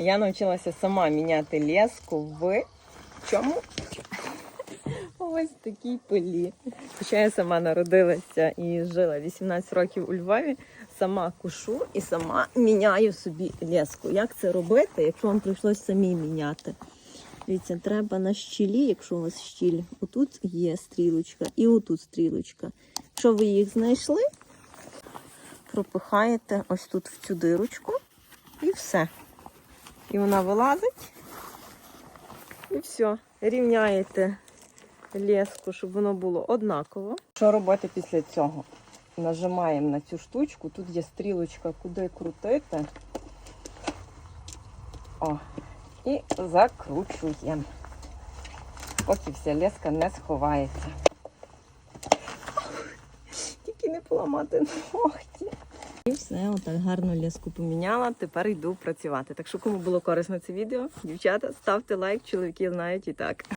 Я навчилася сама міняти леску в чому? Ось такій пилі. Хоча я сама народилася і жила 18 років у Львові, сама кушу і сама міняю собі леску. Як це робити, якщо вам прийшлось самі міняти? Дивіться, треба на щілі, якщо у вас щіль, отут є стрілочка і отут стрілочка. Якщо ви їх знайшли, пропихаєте ось тут в цю дирочку і все. І вона вилазить. І все. Рівняєте леску, щоб воно було однаково. Що робити після цього? Нажимаємо на цю штучку, тут є стрілочка, куди крутити. О, і закручуємо. Поки вся леска не сховається. Тільки не поламати ногті. І все, отак гарно ляску поміняла. Тепер йду працювати. Так що, кому було корисно це відео, дівчата, ставте лайк, чоловіки знають і так.